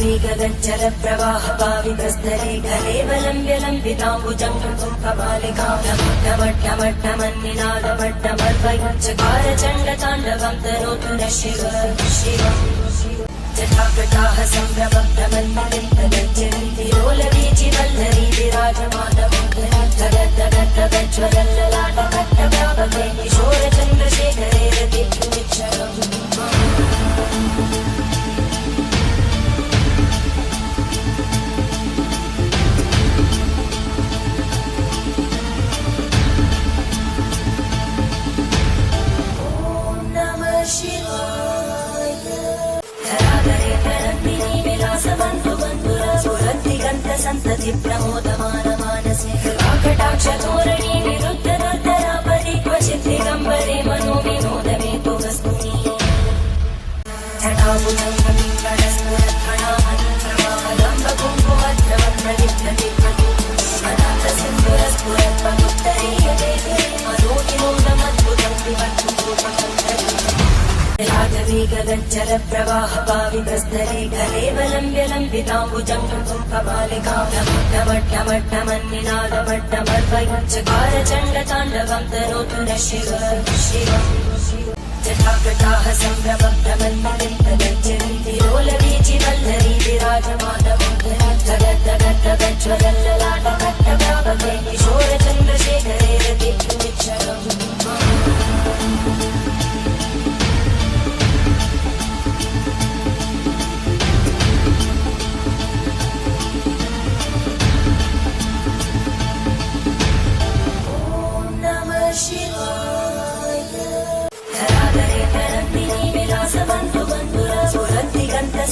वेगगज्जल प्रवाह पावितस्तरे कलेवलम्ब्य लम्बिताम्बुजं कुम्भपालिकामट्टमट्टमट्टमन्निनादमट्टमर्वयुञ्चकार चण्डताण्डवं तनोतु न शिव शिवम् जटाकटाः सम्भवक्तमन्मदिन्तगज्जन्तिरोलबीचिवल्लरी विराजमानमुद्धराजगद्दगद्दगज्ज्वलल्ललाटकट्टव्यापके किशोरचन्द्रशेखरे रतिभूमिच्छरम् శ్రీధస్తరేఖలేవలంబ్యలంబితాంబుజంగం సుఖపాలికామట్టమట్టమన్నినాదమట్టమర్వయుంచಕಾರ చండ తాండవం తరోతు న శివ. శివ జటాకటాహ సంభ్రమక్తమన్మదంతగచ్చరీతిరోలవీచి వల్లరీ విరాజమానవం తగద్దగద్దగజ్వలల్లలాటగట్టగల్లలాటగట్టగాపదే కిశోరచంద్రశేఖరే రతిపుచ్చరం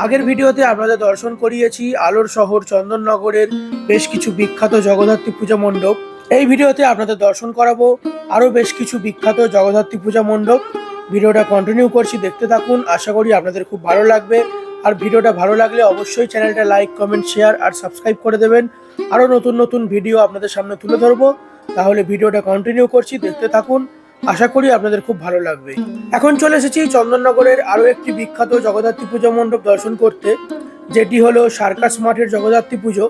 আগের ভিডিওতে আপনাদের দর্শন করিয়েছি আলোর শহর চন্দননগরের বেশ কিছু বিখ্যাত জগদ্ধাত্রী পূজা মণ্ডপ। এই ভিডিওতে আপনাদের দর্শন করাবো আরও বেশ কিছু বিখ্যাত জগদ্ধাত্রী পূজা মণ্ডপ। ভিডিওটা কন্টিনিউ করছি, দেখতে থাকুন, আশা করি আপনাদের খুব ভালো লাগবে। আর ভিডিওটা ভালো লাগলে অবশ্যই চ্যানেলটা লাইক কমেন্ট শেয়ার আর সাবস্ক্রাইব করে দেবেন। আরও নতুন নতুন ভিডিও আপনাদের সামনে তুলে ধরবো। তাহলে ভিডিওটা কন্টিনিউ করছি, দেখতে থাকুন। আশা করি আপনাদের খুব ভালো লাগবে। এখন চলে এসেছি চন্দননগরের আরও একটি বিখ্যাত জগদ্ধাত্রী পুজো মণ্ডপ দর্শন করতে, যেটি হলো সার্কাস মাঠের জগদ্ধাত্রী পুজো।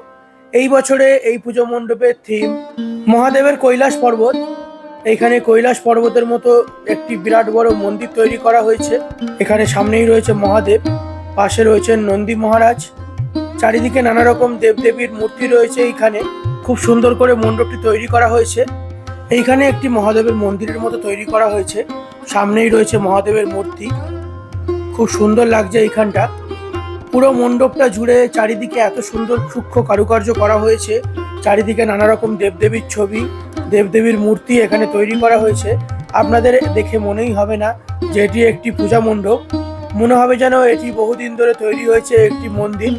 এই বছরে এই পুজো মণ্ডপের থিম মহাদেবের কৈলাস পর্বত। এখানে কৈলাস পর্বতের মতো একটি বিরাট বড় মন্দির তৈরি করা হয়েছে। এখানে সামনেই রয়েছে মহাদেব, পাশে রয়েছেন নন্দী মহারাজ। চারিদিকে নানা রকম দেবদেবীর মূর্তি রয়েছে এইখানে খুব সুন্দর করে মণ্ডপটি তৈরি করা হয়েছে। এইখানে একটি মহাদেবের মন্দিরের মতো তৈরি করা হয়েছে। সামনেই রয়েছে মহাদেবের মূর্তি। খুব সুন্দর লাগছে এইখানটা। পুরো মণ্ডপটা জুড়ে চারিদিকে এত সুন্দর সূক্ষ্ম কারুকার্য করা হয়েছে। চারিদিকে নানা রকম দেবদেবীর ছবি, দেবদেবীর মূর্তি এখানে তৈরি করা হয়েছে। আপনাদের দেখে মনেই হবে না যে এটি একটি পূজা মণ্ডপ। মনে হবে যেন এটি বহুদিন ধরে তৈরি হয়েছে একটি মন্দির।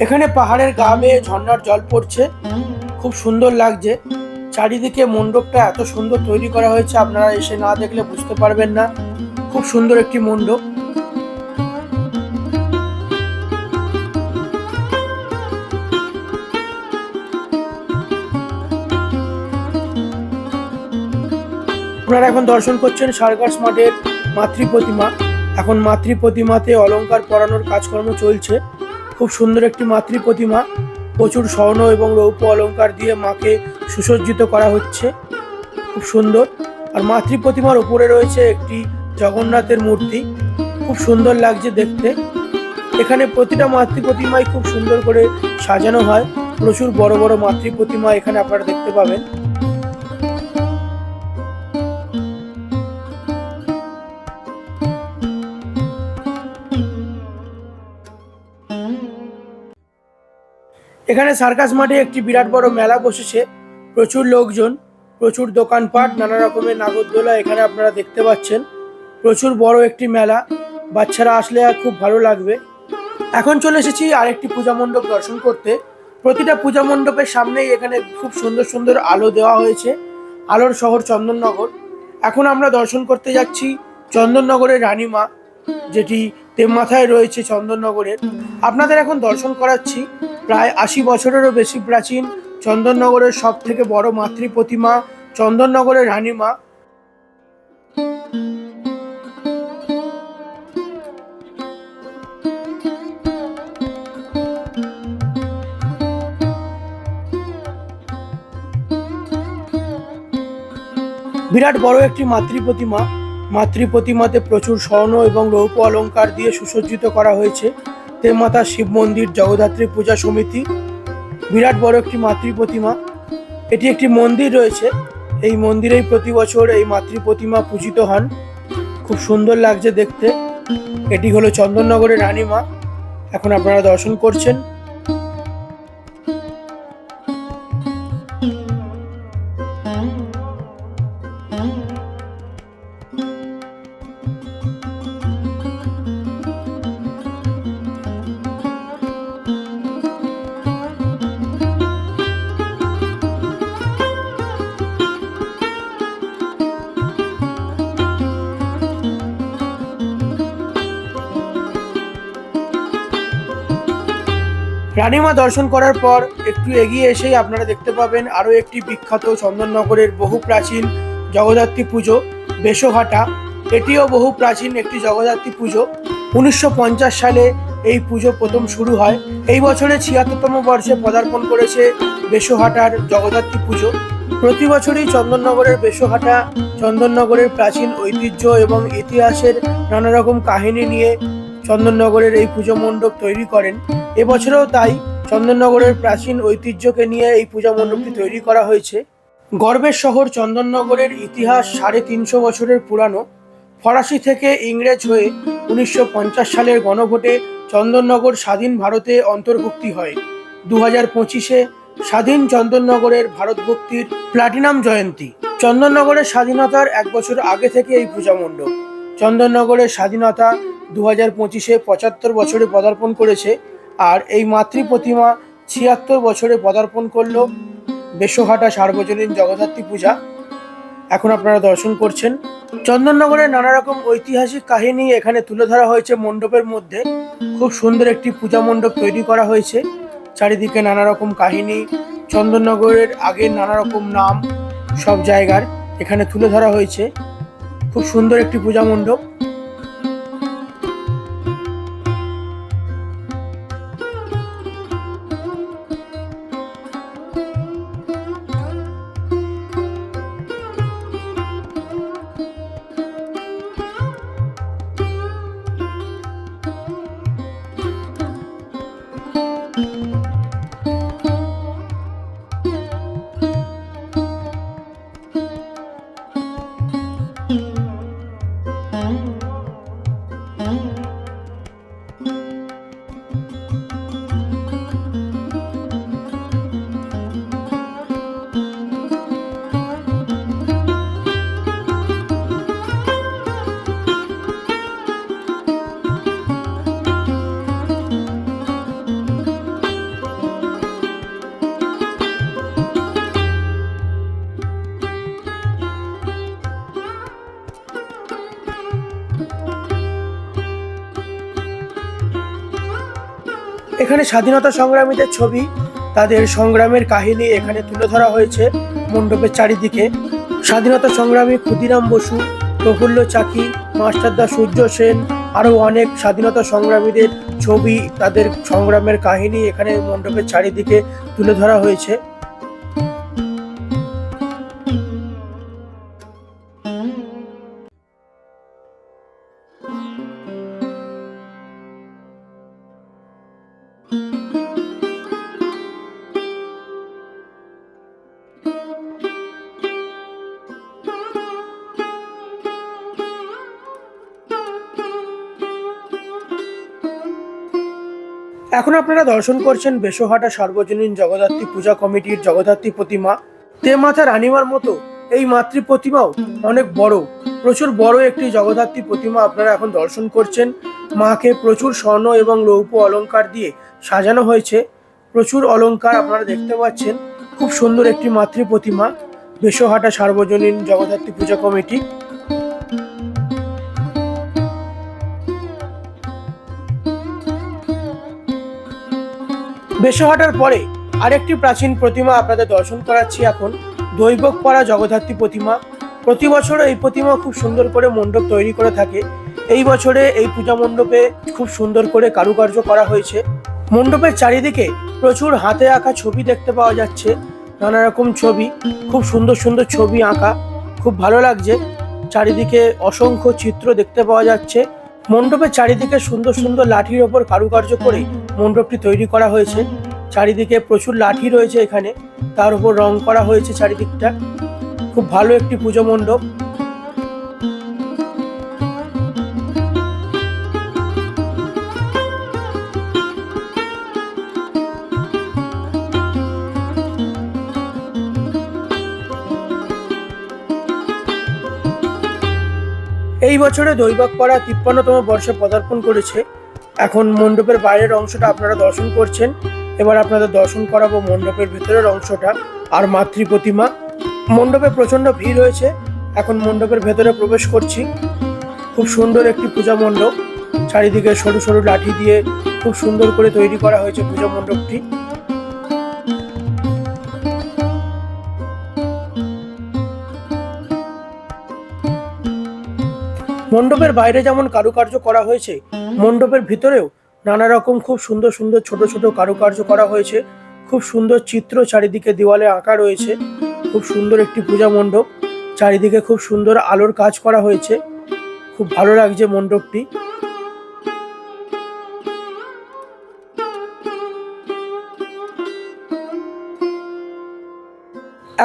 এখানে পাহাড়ের গা বেয়ে ঝর্ণার জল পড়ছে। খুব সুন্দর লাগছে। চারিদিকে মণ্ডপটা এত সুন্দর তৈরি করা হয়েছে, আপনারা এসে না দেখলে বুঝতে পারবেন না। খুব সুন্দর একটি মণ্ডপ। আপনারা এখন দর্শন করছেন সার্কাস মাঠের মাতৃ প্রতিমা। এখন মাতৃ প্রতিমাতে অলংকার পরানোর কাজকর্ম চলছে। খুব সুন্দর একটি মাতৃ প্রতিমা। প্রচুর স্বর্ণ এবং রৌপ্য অলংকার দিয়ে মাকে সুসজ্জিত করা হচ্ছে। খুব সুন্দর। আর মাতৃ প্রতিমার উপরে রয়েছে একটি জগন্নাথের মূর্তি। খুব সুন্দর লাগছে দেখতে। এখানে প্রতিটা মাতৃ প্রতিমাই খুব সুন্দর করে সাজানো হয়। প্রচুর বড় বড় মাতৃ প্রতিমা এখানে আপনারা দেখতে পাবেন। এখানে সার্কাস মাঠে একটি বিরাট বড় মেলা বসেছে। প্রচুর লোকজন, প্রচুর দোকানপাট, নানা রকমের নাগরদোলা এখানে আপনারা দেখতে পাচ্ছেন। প্রচুর বড় একটি মেলা, বাচ্চারা আসলে খুব ভালো লাগবে। এখন চলে এসেছি আরেকটি পূজা মণ্ডপ দর্শন করতে। প্রতিটা পূজা মণ্ডপের সামনেই এখানে খুব সুন্দর সুন্দর আলো দেওয়া হয়েছে, আলোর শহর চন্দননগর। এখন আমরা দর্শন করতে যাচ্ছি চন্দননগরের রানীমা, যেটি তেমমাথায় রয়েছে চন্দননগরের। আপনাদের এখন দর্শন করাচ্ছি, প্রায় আশি বছরেরও বেশি প্রাচীন চন্দননগরের সব থেকে বড় মাতৃ প্রতিমা চন্দননগরের রানীমা। বিরাট বড় একটি মাতৃ প্রতিমা। মাতৃ প্রতিমাতে প্রচুর স্বর্ণ এবং রৌপ্য অলংকার দিয়ে সুসজ্জিত করা হয়েছে। তেমাতা শিব মন্দির, জগদ্ধাত্রী পূজা সমিতি বিরাট বড় একটি মাতৃ প্রতিমা। এটি একটি মন্দির রয়েছে। এই মন্দিরেই প্রতি বছর এই মাতৃ প্রতিমা পূজিত হন। খুব সুন্দর লাগছে দেখতে। এটি হলো চন্দননগরের রানীমা। এখন আপনারা দর্শন করছেন। রানীমা দর্শন করার পর একটু এগিয়ে এসেই আপনারা দেখতে পাবেন আরও একটি বিখ্যাত চন্দননগরের বহু প্রাচীন জগদ্ধাত্রী পুজো, বেশঘাটা। এটিও বহু প্রাচীন একটি জগদ্ধাত্রী পুজো। উনিশশো পঞ্চাশ সালে এই পুজো প্রথম শুরু হয়। এই বছরে ছিয়াত্তরতম বর্ষে পদার্পণ করেছে বেশহাটার জগদ্ধাত্রী পুজো। প্রতি বছরই চন্দননগরের বেশহাটা চন্দননগরের প্রাচীন ঐতিহ্য এবং ইতিহাসের নানা রকম কাহিনী নিয়ে চন্দননগরের এই পুজো মণ্ডপ তৈরি করেন। এবছরেও তাই চন্দননগরের প্রাচীন ঐতিহ্যকে নিয়ে এই পূজা মণ্ডপটি তৈরি করা হয়েছে। গর্বের শহর চন্দননগরের ইতিহাস সাড়ে তিনশো বছরের পুরানো, ফরাসি থেকে ইংরেজ হয়ে উনিশশো পঞ্চাশ সালের গণভোটে চন্দননগর স্বাধীন ভারতে অন্তর্ভুক্তি হয়। দু হাজার পঁচিশে স্বাধীন চন্দননগরের ভারতভুক্তির প্লাটিনাম জয়ন্তী। চন্দননগরের স্বাধীনতার এক বছর আগে থেকে এই পূজা মণ্ডপ। চন্দননগরের স্বাধীনতা দু হাজার পঁচিশে পঁচাত্তর বছরে পদার্পণ করেছে আর এই মাতৃ প্রতিমা ছিয়াত্তর বছরে পদার্পণ করল বেশহাটা সার্বজনীন জগদ্ধাত্রী পূজা। এখন আপনারা দর্শন করছেন। চন্দননগরের নানা রকম ঐতিহাসিক কাহিনী এখানে তুলে ধরা হয়েছে মণ্ডপের মধ্যে। খুব সুন্দর একটি পূজা মণ্ডপ তৈরি করা হয়েছে। চারিদিকে নানা রকম কাহিনী চন্দননগরের আগের নানা রকম নাম সব জায়গার এখানে তুলে ধরা হয়েছে। খুব সুন্দর একটি পূজা মণ্ডপ। এখানে স্বাধীনতা সংগ্রামীদের ছবি, তাদের সংগ্রামের কাহিনী এখানে তুলে ধরা হয়েছে মণ্ডপের চারিদিকে। স্বাধীনতা সংগ্রামী ক্ষুদিরাম বসু, প্রফুল্ল চাকি মাস্টারদা সূর্য সেন, আরও অনেক স্বাধীনতা সংগ্রামীদের ছবি, তাদের সংগ্রামের কাহিনী এখানে মণ্ডপের চারিদিকে তুলে ধরা হয়েছে। এখন আপনারা দর্শন করছেন বেশহাটা সার্বজনীন জগদ্ধাত্রী পূজা কমিটির জগদ্ধাত্রী প্রতিমা। তেমাথা রানিমার মতো এই মাতৃ প্রতিমাও অনেক বড়। প্রচুর বড় একটি জগদ্ধাত্রী প্রতিমা আপনারা এখন দর্শন করছেন। মাকে প্রচুর স্বর্ণ এবং লৌপ অলংকার দিয়ে সাজানো হয়েছে। প্রচুর অলংকার আপনারা দেখতে পাচ্ছেন। খুব সুন্দর একটি মাতৃ প্রতিমা। বেশহাটা সার্বজনীন জগদ্ধাত্রী পূজা কমিটি। বেশহাটার পরে আরেকটি প্রাচীন প্রতিমা আপনাদের দর্শন করাচ্ছি এখন। দৈবক পাড়া জগদ্ধাত্রী প্রতিমা। প্রতি বছর এই প্রতিমা খুব সুন্দর করে মণ্ডপ তৈরি করে থাকে। এই বছরে এই পূজা মণ্ডপে খুব সুন্দর করে কারুকার্য করা হয়েছে। মণ্ডপের চারিদিকে প্রচুর হাতে আঁকা ছবি দেখতে পাওয়া যাচ্ছে। নানা রকম ছবি, খুব সুন্দর সুন্দর ছবি আঁকা। খুব ভালো লাগছে। চারিদিকে অসংখ্য চিত্র দেখতে পাওয়া যাচ্ছে। মণ্ডপের চারিদিকে সুন্দর সুন্দর লাঠির ওপর কারুকার্য করে মণ্ডপটি তৈরি করা হয়েছে। চারিদিকে প্রচুর লাঠি রয়েছে এখানে। তার উপর রং করা হয়েছে চারিদিকটা। খুব ভালো একটি পুজো মণ্ডপ। এই বছরে দৈবাক পাড়া তিপ্পান্নতম বর্ষে পদার্পণ করেছে। এখন মণ্ডপের বাইরের অংশটা আপনারা দর্শন করছেন। এবার আপনাদের দর্শন করাবো মণ্ডপের ভেতরের অংশটা আর মাতৃ প্রতিমা। মণ্ডপে প্রচণ্ড ভিড় হয়েছে। এখন মণ্ডপের ভেতরে প্রবেশ করছি। খুব সুন্দর একটি পূজা মণ্ডপ। চারিদিকে সরু সরু লাঠি দিয়ে খুব সুন্দর করে তৈরি করা হয়েছে পূজা মণ্ডপটি। মণ্ডপের বাইরে যেমন কারুকার্য করা হয়েছে, মণ্ডপের ভিতরেও নানা রকম খুব সুন্দর সুন্দর ছোট ছোট কারুকার্য করা হয়েছে। খুব সুন্দর চিত্র চারিদিকে দেওয়ালে আঁকা রয়েছে। খুব সুন্দর একটি পূজা মণ্ডপ। চারিদিকে খুব সুন্দর আলোর কাজ করা হয়েছে। খুব ভালো লাগছে মণ্ডপটি।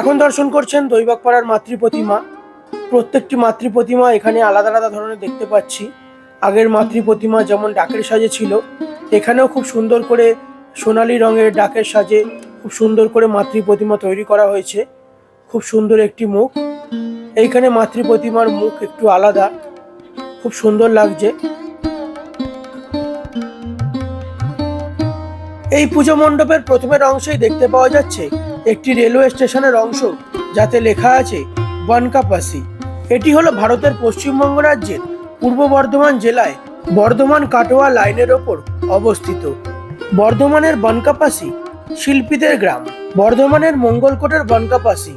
এখন দর্শন করছেন দৈবাকপাড়ার মাতৃ প্রতিমা প্রত্যেকটি মাতৃ প্রতিমা এখানে আলাদা আলাদা ধরনের দেখতে পাচ্ছি। আগের মাতৃ প্রতিমা যেমন ডাকের সাজে ছিল, এখানেও খুব সুন্দর করে সোনালী রঙের ডাকের সাজে খুব সুন্দর করে মাতৃ প্রতিমা তৈরি করা হয়েছে। খুব সুন্দর একটি মুখ। এইখানে মাতৃ প্রতিমার মুখ একটু আলাদা। খুব সুন্দর লাগছে। এই পুজো মণ্ডপের প্রথমের অংশেই দেখতে পাওয়া যাচ্ছে, একটি রেলওয়ে স্টেশনের অংশ, যাতে লেখা আছে, বনকাপাসি। এটি হলো ভারতের পশ্চিমবঙ্গ রাজ্যের পূর্ব বর্ধমান জেলায় বর্ধমান কাটোয়া লাইনের ওপর অবস্থিত। বর্ধমানের বনকাপাসি শিল্পীদের গ্রাম। বর্ধমানের মঙ্গলকোটের বনকাপাসি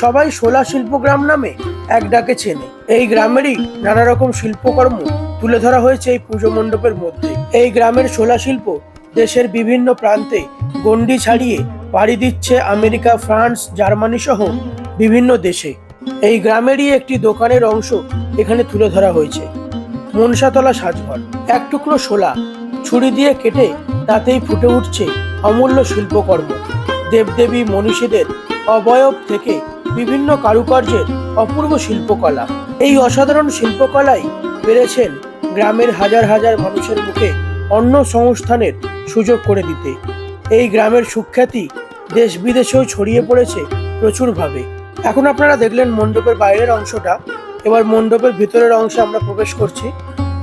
সবাই শোলা শিল্পগ্রাম নামে এক ডাকে চেনে। এই গ্রামেরই নানা রকম শিল্পকর্ম তুলে ধরা হয়েছে এই পুজো মণ্ডপের মধ্যে। এই গ্রামের শোলা শিল্প দেশের বিভিন্ন প্রান্তে গণ্ডি ছাড়িয়ে পাড়ি দিচ্ছে আমেরিকা, ফ্রান্স, জার্মানি সহ বিভিন্ন দেশে। এই গ্রামেরই একটি দোকানের অংশ এখানে তুলে ধরা হয়েছে। মনসাতলা সাজঘর, এক টুকরো শোলা, ছুরি দিয়ে কেটে তাতেই ফুটে উঠছে অমূল্য শিল্পকর্ম। দেবদেবী মনীষীদের অবয়ব থেকে বিভিন্ন কারুকার্যের অপূর্ব শিল্পকলা। এই অসাধারণ শিল্পকলাই পেরেছেন গ্রামের হাজার হাজার মানুষের মুখে অন্য সংস্থানের সুযোগ করে দিতে। এই গ্রামের সুখ্যাতি দেশ বিদেশেও ছড়িয়ে পড়েছে প্রচুরভাবে। এখন আপনারা দেখলেন মণ্ডপের বাইরের অংশটা। এবার মণ্ডপের ভিতরের অংশে আমরা প্রবেশ করছি।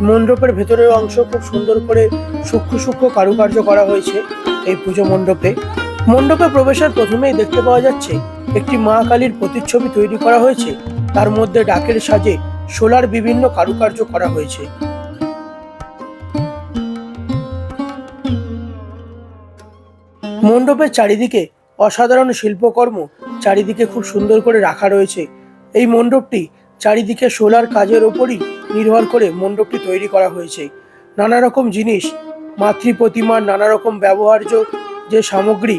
মণ্ডপের ভেতরের অংশ খুব সুন্দর করে সূক্ষ্ম সূক্ষ্ম কারুকার্য করা হয়েছে এই পুজো মণ্ডপে। মণ্ডপে প্রবেশের প্রথমেই দেখতে পাওয়া যাচ্ছে, একটি মা কালীর প্রতিচ্ছবি তৈরি করা হয়েছে। তার মধ্যে ডাকের সাজে সোলার বিভিন্ন কারুকার্য করা হয়েছে। মণ্ডপের চারিদিকে অসাধারণ শিল্পকর্ম চারিদিকে খুব সুন্দর করে রাখা রয়েছে। এই মণ্ডপটি চারিদিকে সোলার কাজের ওপরই নির্ভর করে মণ্ডপটি তৈরি করা হয়েছে। নানা রকম জিনিস মাতৃ প্রতিমার নানা রকম ব্যবহার্য যে সামগ্রী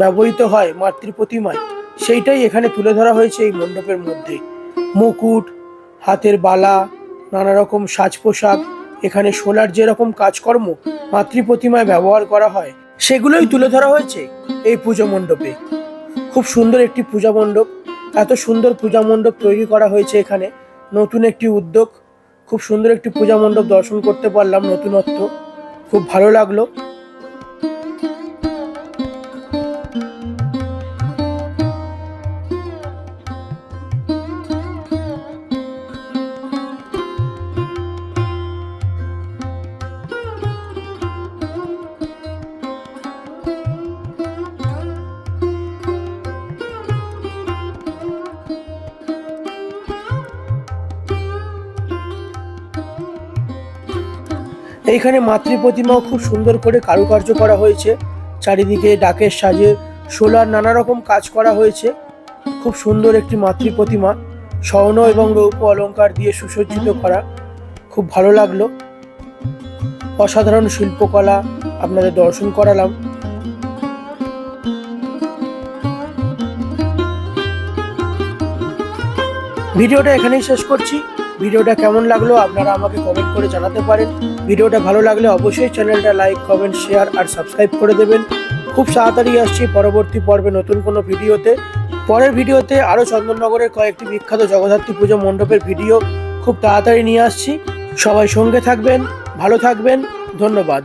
ব্যবহৃত হয় মাতৃ প্রতিমায় সেইটাই এখানে তুলে ধরা হয়েছে এই মণ্ডপের মধ্যে। মুকুট, হাতের বালা, নানা রকম সাজ পোশাক, এখানে সোলার যেরকম কাজকর্ম মাতৃ প্রতিমায় ব্যবহার করা হয় সেগুলোই তুলে ধরা হয়েছে এই পুজো মণ্ডপে। খুব সুন্দর একটি পূজা মণ্ডপ। এত সুন্দর পূজা মণ্ডপ তৈরি করা হয়েছে এখানে। নতুন একটি উদ্যোগ। খুব সুন্দর একটি পূজা মণ্ডপ দর্শন করতে পারলাম নতুনত্ব। খুব ভালো লাগল। এইখানে মাতৃ প্রতিমাও খুব সুন্দর করে কারুকার্য করা হয়েছে। চারিদিকে ডাকের সাজে সোলার নানা রকম কাজ করা হয়েছে। খুব সুন্দর একটি মাতৃ প্রতিমা স্বর্ণ এবং রৌপ্য অলংকার দিয়ে সুসজ্জিত করা। খুব ভালো লাগল। অসাধারণ শিল্পকলা আপনাদের দর্শন করালাম। ভিডিওটা এখানেই শেষ করছি। ভিডিওটা কেমন লাগল আপনারা আমাকে কমেন্ট করে জানাতে পারেন। ভিডিওটা ভালো লাগলে অবশ্যই চ্যানেলটা লাইক, কমেন্ট, শেয়ার আর সাবস্ক্রাইব করে দেবেন। খুব তাড়াতাড়ি আসছি পরবর্তী পর্বে নতুন কোনো ভিডিওতে। পরের ভিডিওতে আরও চন্দননগরের কয়েকটি বিখ্যাত জগদ্ধাত্রী পুজো মণ্ডপের ভিডিও খুব তাড়াতাড়ি নিয়ে আসছি। সবাই সঙ্গে থাকবেন, ভালো থাকবেন, ধন্যবাদ।